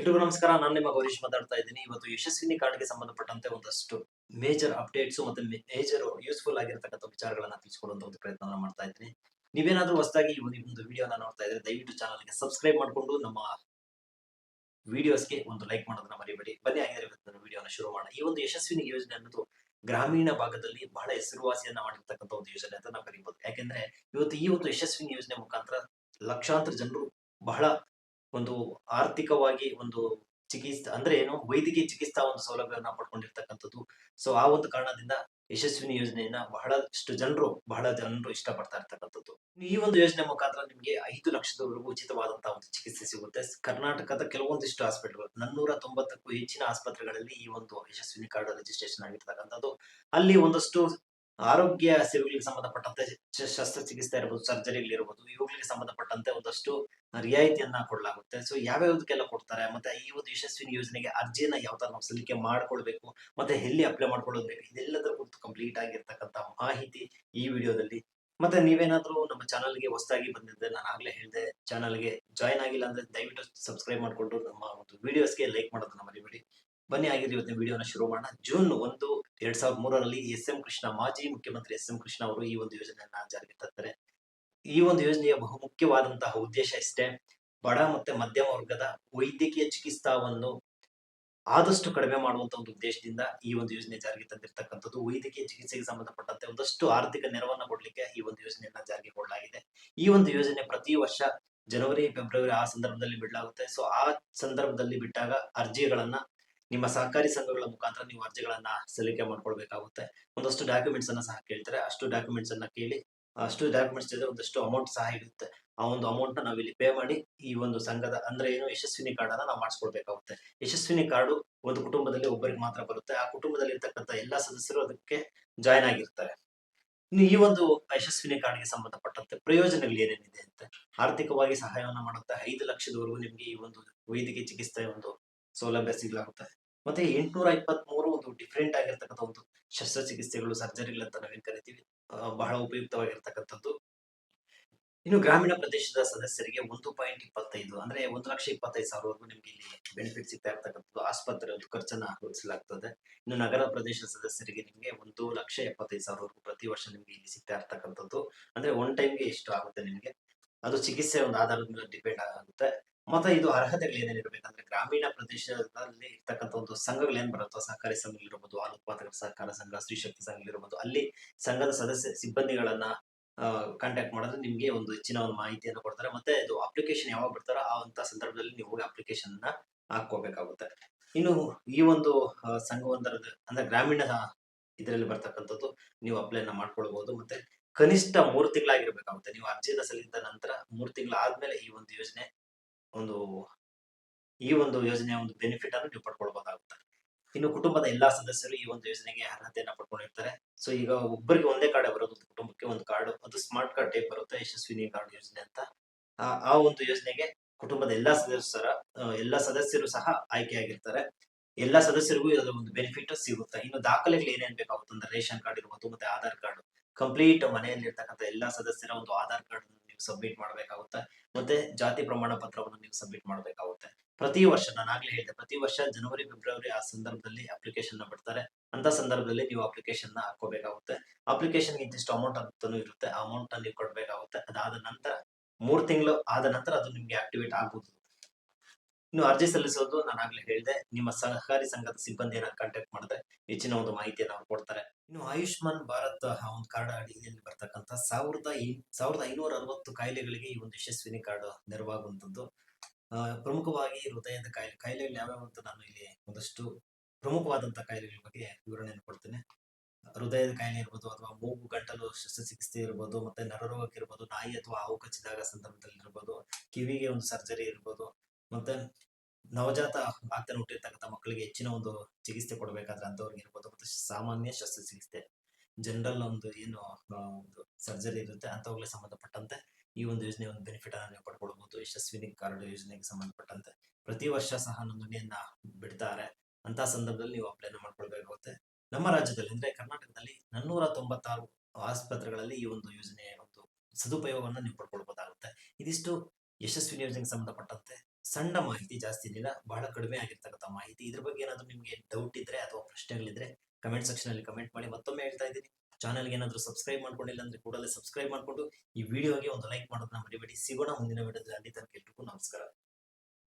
ಎಲ್ರಿಗೂ ನಮಸ್ಕಾರ. ನಾನು ನಿಮ್ಮ ಗೌರೀಶ್ ಮಾತಾಡ್ತಾ ಇದ್ದೀನಿ. ಇವತ್ತು ಯಶಸ್ವಿನಿ ಕಾರ್ಡ್ಗೆ ಸಂಬಂಧಪಟ್ಟಂತೆ ಒಂದಷ್ಟು ಮೇಜರ್ ಅಪ್ಡೇಟ್ಸ್ ಮತ್ತೆ ಮೇಜರ್ ಯೂಸ್ಫುಲ್ ಆಗಿರ್ತಕ್ಕಂಥ ವಿಚಾರಗಳನ್ನ ತಿಳಿಸ್ಕೊಡುವಂತ ಒಂದು ಪ್ರಯತ್ನ ಮಾಡ್ತಾ ಇದ್ದೀನಿ. ನೀವೇನಾದ್ರೂ ಹೊಸದಾಗಿ ಈ ಒಂದು ವಿಡಿಯೋನ ನೋಡ್ತಾ ಇದ್ರೆ ದಯವಿಟ್ಟು ಚಾನಲ್ಗೆ ಸಬ್ಸ್ಕ್ರೈಬ್ ಮಾಡಿಕೊಂಡು ನಮ್ಮ ವಿಡಿಯೋಸ್ಗೆ ಒಂದು ಲೈಕ್ ಮಾಡೋದನ್ನ ಮರಿಬೇಡಿ. ಬನ್ನಿ ಆಗಿದ್ರೆ ವಿಡಿಯೋನ ಶುರು ಮಾಡೋಣ. ಈ ಒಂದು ಯಶಸ್ವಿನಿ ಯೋಜನೆ ಅನ್ನೋದು ಗ್ರಾಮೀಣ ಭಾಗದಲ್ಲಿ ಬಹಳ ಹೆಸರುವಾಸಿಯನ್ನ ಮಾಡಿರ್ತಕ್ಕಂಥ ಒಂದು ಯೋಜನೆ ಅಂತ ನಾವು ಕರಿಬಹುದು ಯಾಕೆಂದ್ರೆ ಇವತ್ತು ಈ ಒಂದು ಯಶಸ್ವಿನಿ ಯೋಜನೆ ಮುಖಾಂತರ ಲಕ್ಷಾಂತರ ಜನರು ಬಹಳ ಒಂದು ಆರ್ಥಿಕವಾಗಿ ಒಂದು ಚಿಕಿತ್ಸೆ ಅಂದ್ರೆ ಏನು? ವೈದ್ಯಕೀಯ ಚಿಕಿತ್ಸಾ ಒಂದು ಸೌಲಭ್ಯವನ್ನ ಪಡ್ಕೊಂಡಿರ್ತಕ್ಕಂಥದ್ದು. ಸೊ ಆ ಒಂದು ಕಾರಣದಿಂದ ಯಶಸ್ವಿನಿ ಯೋಜನೆಯನ್ನ ಬಹಳಷ್ಟು ಜನರು, ಬಹಳ ಜನರು ಇಷ್ಟಪಡ್ತಾ ಇರ್ತಕ್ಕಂಥದ್ದು. ಈ ಒಂದು ಯೋಜನೆ ಮುಖಾಂತರ ನಿಮಗೆ ಐದು ಲಕ್ಷದವರೆಗೂ ಉಚಿತವಾದಂತಹ ಒಂದು ಚಿಕಿತ್ಸೆ ಸಿಗುತ್ತೆ. ಕರ್ನಾಟಕದ ಕೆಲವೊಂದಿಷ್ಟು ಹಾಸ್ಪಿಟಲ್ಗಳು ನನ್ನೂರ ತೊಂಬತ್ತಕ್ಕೂ ಹೆಚ್ಚಿನ ಆಸ್ಪತ್ರೆಗಳಲ್ಲಿ ಈ ಒಂದು ಯಶಸ್ವಿನಿ ಕಾರ್ಡ್ ರಿಜಿಸ್ಟ್ರೇಷನ್ ಆಗಿರ್ತಕ್ಕಂಥದ್ದು. ಅಲ್ಲಿ ಒಂದಷ್ಟು ಆರೋಗ್ಯ ಸೇವೆಗಳಿಗೆ ಸಂಬಂಧಪಟ್ಟಂತೆ ಶಸ್ತ್ರಚಿಕಿತ್ಸೆ ಇರಬಹುದು ಸರ್ಜರಿಗಳಿರಬಹುದು ಇವುಗಳಿಗೆ ಸಂಬಂಧಪಟ್ಟಂತೆ ಒಂದಷ್ಟು ರಿಯಾಯಿತಿಯನ್ನ ಕೊಡಲಾಗುತ್ತೆ. ಸೊ ಯಾವ್ಯಾವ್ದಕ್ಕೆಲ್ಲ ಕೊಡ್ತಾರೆ? ಮತ್ತೆ ಈ ಒಂದು ಯಶಸ್ವಿನಿ ಯೋಜನೆಗೆ ಅರ್ಜಿಯನ್ನ ಯಾವ ತರ ನಾವು ಸಲ್ಲಿಕೆ ಮಾಡ್ಕೊಳ್ಬೇಕು ಮತ್ತೆ ಎಲ್ಲಿ ಅಪ್ಲೈ ಮಾಡ್ಕೊಳ್ಳೋದು ಇದೆಲ್ಲದರ ಕುರಿತು ಕಂಪ್ಲೀಟ್ ಆಗಿರ್ತಕ್ಕಂಥ ಮಾಹಿತಿ ಈ ವಿಡಿಯೋದಲ್ಲಿ. ಮತ್ತೆ ನೀವೇನಾದ್ರೂ ನಮ್ಮ ಚಾನಲ್ಗೆ ಹೊಸದಾಗಿ ಬಂದಿದ್ದೆ ನಾನು ಆಗ್ಲೇ ಹೇಳಿದೆ ಚಾನಲ್ಗೆ ಜಾಯ್ನ್ ಆಗಿಲ್ಲ ಅಂದ್ರೆ ದಯವಿಟ್ಟು ಸಬ್ಸ್ಕ್ರೈಬ್ ಮಾಡ್ಕೊಂಡು ನಮ್ಮ ಒಂದು ವಿಡಿಯೋಸ್ಗೆ ಲೈಕ್ ಮಾಡೋದನ್ನ ಮರಿಬೇಡಿ. ಬನ್ನಿ ಆಗಿದ್ರೆ ಇವತ್ತಿನ ವಿಡಿಯೋನ ಶುರು ಮಾಡೋಣ. ಜೂನ್ ಒಂದು, ಎರಡ್ ಸಾವಿರದ ಮೂರರಲ್ಲಿ ಎಸ್ ಎಂ ಕೃಷ್ಣ, ಮಾಜಿ ಮುಖ್ಯಮಂತ್ರಿ ಎಸ್ ಎಂ ಕೃಷ್ಣ ಅವರು ಈ ಒಂದು ಯೋಜನೆಯನ್ನ ಜಾರಿಗೆ ತರ್ತಾರೆ. ಈ ಒಂದು ಯೋಜನೆಯ ಬಹುಮುಖ್ಯವಾದಂತಹ ಉದ್ದೇಶ ಇಷ್ಟೇ. ಬಡ ಮತ್ತೆ ಮಧ್ಯಮ ವರ್ಗದ ವೈದ್ಯಕೀಯ ಚಿಕಿತ್ಸಾವನ್ನು ಆದಷ್ಟು ಕಡಿಮೆ ಮಾಡುವಂತ ಒಂದು ಉದ್ದೇಶದಿಂದ ಈ ಒಂದು ಯೋಜನೆ ಜಾರಿಗೆ ತಂದಿರತಕ್ಕಂಥದ್ದು. ವೈದ್ಯಕೀಯ ಚಿಕಿತ್ಸೆಗೆ ಸಂಬಂಧಪಟ್ಟಂತೆ ಒಂದಷ್ಟು ಆರ್ಥಿಕ ನೆರವನ್ನ ಕೊಡ್ಲಿಕ್ಕೆ ಈ ಒಂದು ಯೋಜನೆಯನ್ನ ಜಾರಿಗೆ ಕೊಡಲಾಗಿದೆ ಈ ಒಂದು ಯೋಜನೆ ಪ್ರತಿ ವರ್ಷ ಜನವರಿ, ಫೆಬ್ರವರಿ ಆ ಸಂದರ್ಭದಲ್ಲಿ ಬಿಡಲಾಗುತ್ತೆ. ಸೊ, ಆ ಸಂದರ್ಭದಲ್ಲಿ ಬಿಟ್ಟಾಗ ಅರ್ಜಿಗಳನ್ನ ನಿಮ್ಮ ಸಹಕಾರಿ ಸಂಘಗಳ ಮುಖಾಂತರ ನೀವು ಅರ್ಜಿಗಳನ್ನ ಸಲ್ಲಿಕೆ ಮಾಡ್ಕೊಳ್ಬೇಕಾಗುತ್ತೆ. ಒಂದಷ್ಟು ಡಾಕ್ಯುಮೆಂಟ್ಸ್ ಅನ್ನ ಸಹ ಕೇಳ್ತಾರೆ. ಅಷ್ಟು ಡಾಕ್ಯುಮೆಂಟ್ಸ್ ಅನ್ನ ಕೇಳಿ ಅಷ್ಟು ಡಾಕ್ಯುಮೆಂಟ್ಸ್ ಇದ್ರೆ ಒಂದಷ್ಟು ಅಮೌಂಟ್ ಸಹ ಇರುತ್ತೆ. ಆ ಒಂದು ಅಮೌಂಟ್ನ ನಾವಿಲ್ಲಿ ಪೇ ಮಾಡಿ ಈ ಒಂದು ಸಂಘದ ಅಂದ್ರೆ ಏನು ಯಶಸ್ವಿನಿ ಕಾರ್ಡ್ ಅನ್ನ ನಾವು ಮಾಡಿಸ್ಕೊಳ್ಬೇಕಾಗುತ್ತೆ ಯಶಸ್ವಿನಿ ಕಾರ್ಡ್ ಒಂದು ಕುಟುಂಬದಲ್ಲಿ ಒಬ್ಬರಿಗೆ ಮಾತ್ರ ಬರುತ್ತೆ. ಆ ಕುಟುಂಬದಲ್ಲಿ ಇರ್ತಕ್ಕಂಥ ಎಲ್ಲಾ ಸದಸ್ಯರು ಅದಕ್ಕೆ ಜಾಯ್ನ್ ಆಗಿರ್ತಾರೆ. ಇನ್ನು ಈ ಒಂದು ಯಶಸ್ವಿನಿ ಕಾರ್ಡ್ಗೆ ಸಂಬಂಧಪಟ್ಟಂತೆ ಪ್ರಯೋಜನಗಳು ಏನೇನಿದೆ ಅಂತ? ಆರ್ಥಿಕವಾಗಿ ಸಹಾಯವನ್ನ ಮಾಡುತ್ತೆ. ಐದು ಲಕ್ಷದವರೆಗೂ ನಿಮ್ಗೆ ಈ ಒಂದು ವೈದ್ಯಕೀಯ ಚಿಕಿತ್ಸೆ ಒಂದು ಸೌಲಭ್ಯ ಸಿಗ್ಲಾಗುತ್ತೆ. ಮತ್ತೆ ಎಂಟುನೂರ ಇಪ್ಪತ್ತ್ ಮೂರು ಒಂದು ಡಿಫ್ರೆಂಟ್ ಆಗಿರ್ತಕ್ಕಂಥ ಒಂದು ಶಸ್ತ್ರಚಿಕಿತ್ಸೆಗಳು ಸರ್ಜರಿಗಳು ಅಂತ ನಾವೇನ್ ಕರಿತೀವಿ? ಬಹಳ ಉಪಯುಕ್ತವಾಗಿರ್ತಕ್ಕಂಥದ್ದು. ಇನ್ನು ಗ್ರಾಮೀಣ ಪ್ರದೇಶದ ಸದಸ್ಯರಿಗೆ ಒಂದು ಪಾಯಿಂಟ್ ಇಪ್ಪತ್ತೈದು ಅಂದ್ರೆ ಒಂದು ಲಕ್ಷ ಇಪ್ಪತ್ತೈದು ಸಾವಿರವರೆಗೂ ನಿಮ್ಗೆ ಇಲ್ಲಿ ಬೆನಿಫಿಟ್ ಸಿಗ್ತಾ ಇರ್ತಕ್ಕಂಥದ್ದು. ಆಸ್ಪತ್ರೆ ಖರ್ಚನ್ನ ವಹಿಸಲಾಗ್ತದೆ ಇನ್ನು ನಗರ ಪ್ರದೇಶದ ಸದಸ್ಯರಿಗೆ ನಿಮ್ಗೆ ಒಂದು ಲಕ್ಷ ಎಪ್ಪತ್ತೈದು ಸಾವಿರವರೆಗೂ ಪ್ರತಿ ವರ್ಷ ನಿಮ್ಗೆ ಇಲ್ಲಿ ಸಿಗ್ತಾ ಇರ್ತಕ್ಕಂಥದ್ದು. ಅಂದ್ರೆ ಒನ್ ಟೈಮ್ಗೆ ಎಷ್ಟು ಆಗುತ್ತೆ ನಿಮ್ಗೆ. ಅದು ಚಿಕಿತ್ಸೆ ಒಂದು ಆಧಾರದ ಮೇಲೆ ಡಿಪೆಂಡ್ ಆಗುತ್ತೆ. ಮತ್ತೆ ಇದು ಅರ್ಹತೆಗಳು ಇರಬೇಕಂದ್ರೆ ಗ್ರಾಮೀಣ ಪ್ರದೇಶದಲ್ಲಿ ಇರ್ತಕ್ಕಂಥ ಒಂದು ಸಂಘಗಳು ಏನ್ ಬರುತ್ತೋ, ಸಹಕಾರಿ ಸಂಘಗಳಿರ್ಬೋದು ಹಾಲು ಉತ್ಪಾದಕರ ಸಹಕಾರ ಸಂಘ, ಸ್ತ್ರೀ ಶಕ್ತಿ ಸಂಘಗಳಿರ್ಬೋದು ಅಲ್ಲಿ ಸಂಘದ ಸದಸ್ಯ ಸಿಬ್ಬಂದಿಗಳನ್ನ ಕಾಂಟ್ಯಾಕ್ಟ್ ಮಾಡಿದ್ರೆ ನಿಮ್ಗೆ ಒಂದು ಹೆಚ್ಚಿನ ಒಂದು ಮಾಹಿತಿಯನ್ನು ಕೊಡ್ತಾರೆ. ಮತ್ತೆ ಇದು ಅಪ್ಲಿಕೇಶನ್ ಯಾವಾಗ ಬಿಡ್ತಾರೋ ಆ ಅಂತ ಸಂದರ್ಭದಲ್ಲಿ ನೀವು ಹೋಗಿ ಅಪ್ಲಿಕೇಶನ್ ಹಾಕೋಬೇಕಾಗುತ್ತೆ ಇನ್ನು ಈ ಒಂದು ಸಂಘವೊಂದರ ಅಂದ್ರೆ ಗ್ರಾಮೀಣ ಇದರಲ್ಲಿ ಬರ್ತಕ್ಕಂಥದ್ದು ನೀವು ಅಪ್ಲೈನ ಮಾಡ್ಕೊಳ್ಬಹುದು ಮತ್ತೆ ಕನಿಷ್ಠ ಮೂರು ತಿಂಗಳಾಗಿರ್ಬೇಕಾಗುತ್ತೆ. ನೀವು ಅರ್ಜಿನ ಸಲ್ಲಿಸಿದ ನಂತರ ಮೂರು ತಿಂಗಳ ಆದ್ಮೇಲೆ ಈ ಒಂದು ಯೋಜನೆ ಒಂದು, ಈ ಒಂದು ಯೋಜನೆಯ ಒಂದು ಬೆನಿಫಿಟ್ ಅನ್ನು ನೀವು ಪಡ್ಕೊಳ್ಬೇಕಾಗುತ್ತೆ ಇನ್ನು ಕುಟುಂಬದ ಎಲ್ಲಾ ಸದಸ್ಯರು ಈ ಒಂದು ಯೋಜನೆಗೆ ಅರ್ಹತೆಯನ್ನು ಪಡ್ಕೊಂಡಿರ್ತಾರೆ. ಸೊ ಈಗ ಒಬ್ಬರಿಗೆ ಒಂದೇ ಕಾರ್ಡ್ ಬರೋದು ಕುಟುಂಬಕ್ಕೆ ಒಂದು ಕಾರ್ಡ್ ಅದು ಸ್ಮಾರ್ಟ್ ಕಾರ್ಡ್ ಟೈಪ್ ಬರುತ್ತೆ, ಯಶಸ್ವಿನಿ ಕಾರ್ಡ್ ಯೋಜನೆ ಅಂತ. ಆ ಒಂದು ಯೋಜನೆಗೆ ಕುಟುಂಬದ ಎಲ್ಲಾ ಸದಸ್ಯರ ಎಲ್ಲಾ ಸದಸ್ಯರು ಸಹ ಆಯ್ಕೆಯಾಗಿರ್ತಾರೆ. ಎಲ್ಲಾ ಸದಸ್ಯರಿಗೂ ಇದರ ಒಂದು ಬೆನಿಫಿಟ್ ಸಿಗುತ್ತೆ. ಇನ್ನು ದಾಖಲೆಗಳು ಏನೇನ್ ಬೇಕಾಗುತ್ತೆ? ಅಂದ್ರೆ ರೇಷನ್ ಕಾರ್ಡ್ ಇರ್ಬೋದು, ಮತ್ತೆ ಆಧಾರ್ ಕಾರ್ಡ್. ಕಂಪ್ಲೀಟ್ ಮನೆಯಲ್ಲಿ ಇರ್ತಕ್ಕಂಥ ಎಲ್ಲಾ ಸದಸ್ಯರ ಒಂದು ಆಧಾರ್ ಕಾರ್ಡ್ ನೀವು ಸಬ್ಮಿಟ್ ಮಾಡಬೇಕಾಗುತ್ತೆ. ಮತ್ತೆ ಜಾತಿ ಪ್ರಮಾಣ ಪತ್ರವನ್ನು ನೀವು ಸಬ್ಮಿಟ್ ಮಾಡಬೇಕಾಗುತ್ತೆ. ಪ್ರತಿ ವರ್ಷ, ನಾನು ಆಗ್ಲೇ ಹೇಳಿದೆ, ಪ್ರತಿ ವರ್ಷ ಜನವರಿ, ಫೆಬ್ರವರಿ ಆ ಸಂದರ್ಭದಲ್ಲಿ ಅಪ್ಲಿಕೇಶನ್ನ ಬಿಡ್ತಾರೆ. ಅಂತ ಸಂದರ್ಭದಲ್ಲಿ ನೀವು ಅಪ್ಲಿಕೇಶನ್ನ ಹಾಕೋಬೇಕಾಗುತ್ತೆ ಅಪ್ಲಿಕೇಶನ್ ಇಂತಿಷ್ಟು ಅಮೌಂಟ್ ಅಂತಾನು ಇರುತ್ತೆ. ಆ ಅಮೌಂಟ್ ನೀವು ಕೊಡ್ಬೇಕಾಗುತ್ತೆ ಅದಾದ ನಂತರ ಮೂರ್ ತಿಂಗಳು ಆದ ನಂತರ ಅದು ನಿಮ್ಗೆ ಆಕ್ಟಿವೇಟ್ ಆಗ್ಬೋದು. ಇನ್ನು ಅರ್ಜಿ ಸಲ್ಲಿಸೋದು ನಾನು ಆಗ್ಲೇ ಹೇಳಿದೆ, ನಿಮ್ಮ ಸಹಕಾರಿ ಸಂಘದ ಸಿಬ್ಬಂದಿಯನ್ನ ಕಾಂಟ್ಯಾಕ್ಟ್ ಮಾಡಿದ್ರೆ ಹೆಚ್ಚಿನ ಒಂದು ಮಾಹಿತಿಯನ್ನು ಅವ್ರು ಕೊಡ್ತಾರೆ. ಇನ್ನು ಆಯುಷ್ಮಾನ್ ಭಾರತ್ ಒಂದು ಕಾರ್ಡ್ ಅಡಿಯಲ್ಲಿ ಬರ್ತಕ್ಕಂಥ ಸಾವಿರದ ಸಾವಿರದ ಐನೂರ ಅರವತ್ತು ಕಾಯಿಲೆಗಳಿಗೆ ಈ ಒಂದು ಯಶಸ್ವಿನಿ ಕಾರ್ಡ್ ನೆರವಾಗುವಂಥದ್ದು. ಪ್ರಮುಖವಾಗಿ ಹೃದಯದ ಕಾಯಿಲೆ, ಕಾಯಿಲೆಗಳು ಯಾವ್ಯಾವ ಅಂತ ನಾನು ಇಲ್ಲಿ ಒಂದಷ್ಟು ಪ್ರಮುಖವಾದಂತಹ ಕಾಯಿಲೆಗಳ ಬಗ್ಗೆ ವಿವರಣೆಯನ್ನು ಕೊಡ್ತೇನೆ. ಹೃದಯದ ಕಾಯಿಲೆ ಇರ್ಬೋದು ಅಥವಾ ಮೂಗು, ಗಂಟಲು, ಶಸ್ತ್ರಚಿಕಿತ್ಸೆ ಇರ್ಬೋದು, ಮತ್ತೆ ನರರೋಗಕ್ಕೆ ಇರ್ಬೋದು, ನಾಯಿ ಅಥವಾ ಹಾವು ಕಚ್ಚಿದಾಗ ಸಂದರ್ಭದಲ್ಲಿ ಇರ್ಬೋದು, ಕಿವಿಗೆ ಒಂದು ಸರ್ಜರಿ ಇರ್ಬೋದು ಮತ್ತೆ ನವಜಾತ ಆಗ್ತಾನೆ ಹುಟ್ಟಿರ್ತಕ್ಕಂಥ ಮಕ್ಕಳಿಗೆ ಹೆಚ್ಚಿನ ಒಂದು ಚಿಕಿತ್ಸೆ ಕೊಡಬೇಕಾದ್ರೆ ಅಂತವ್ರಿಗೆ ಇರ್ಬೋದು. ಮತ್ತೆ ಸಾಮಾನ್ಯ ಶಸ್ತ್ರಚಿಕಿತ್ಸೆ ಜನರಲ್ ಒಂದು ಏನು ಒಂದು ಸರ್ಜರಿ ಇರುತ್ತೆ ಅಂತವುಗಳಿಗೆ ಸಂಬಂಧಪಟ್ಟಂತೆ ಈ ಒಂದು ಯೋಜನೆ ಒಂದು ಬೆನಿಫಿಟ್ ಅನ್ನು ನೀವು ಪಡ್ಕೊಳ್ಬಹುದು ಯಶಸ್ವಿನಿ ಕಾರ್ಡ್ ಯೋಜನೆಗೆ ಸಂಬಂಧಪಟ್ಟಂತೆ ಪ್ರತಿ ವರ್ಷ ಸಹ ನೋಂದಣಿಯನ್ನ ಬಿಡ್ತಾರೆ. ಅಂತ ಸಂದರ್ಭದಲ್ಲಿ ನೀವು ಅಪ್ಲೈನ ಮಾಡ್ಕೊಳ್ಬೇಕಾಗುತ್ತೆ. ನಮ್ಮ ರಾಜ್ಯದಲ್ಲಿ ಅಂದ್ರೆ ಕರ್ನಾಟಕದಲ್ಲಿ ನಾನ್ನೂರ ತೊಂಬತ್ತಾರು ಆಸ್ಪತ್ರೆಗಳಲ್ಲಿ ಈ ಒಂದು ಯೋಜನೆ ಒಂದು ಸದುಪಯೋಗವನ್ನು ನೀವು ಪಡ್ಕೊಳ್ಬಹುದಾಗುತ್ತೆ ಇದಿಷ್ಟು ಯಶಸ್ವಿನಿ ಯೋಜನೆಗೆ ಸಂಬಂಧಪಟ್ಟಂತೆ. ಸಣ್ಣ ಮಾಹಿತಿ ಜಾಸ್ತಿ ಇರಲಿಲ್ಲ, ಬಹಳ ಕಡಿಮೆ ಆಗಿರ್ತಕ್ಕಂಥ ಮಾಹಿತಿ. ಇದ್ರ ಬಗ್ಗೆ ಏನಾದ್ರು ನಿಮಗೆ ಡೌಟ್ ಇದ್ರೆ ಅಥವಾ ಪ್ರಶ್ನೆಗಳಿದ್ರೆ ಕಮೆಂಟ್ ಸೆಕ್ಷನ್ ಅಲ್ಲಿ ಕಮೆಂಟ್ ಮಾಡಿ ಮತ್ತೊಮ್ಮೆ ಹೇಳ್ತಾ ಇದ್ದೀನಿ. ಚಾನಲ್ಗೆ ಏನಾದರೂ ಸಬ್ಸ್ಕ್ರೈಬ್ ಮಾಡ್ಕೊಂಡಿಲ್ಲ ಅಂದ್ರೆ ಕೂಡಲೇ ಸಬ್ಸ್ಕ್ರೈಬ್ ಮಾಡ್ಕೊಂಡು ಈ ವಿಡಿಯೋಗೆ ಒಂದು ಲೈಕ್ ಮಾಡೋದನ್ನ ಮರಿಬೇಡಿ. ಸಿಗೋಣ ಮುಂದಿನ ವಿಡಿಯೋದಲ್ಲಿ ಅಲ್ಲಿ ತನಕ ಎಲ್ರಿಗೂ ನಮಸ್ಕಾರ.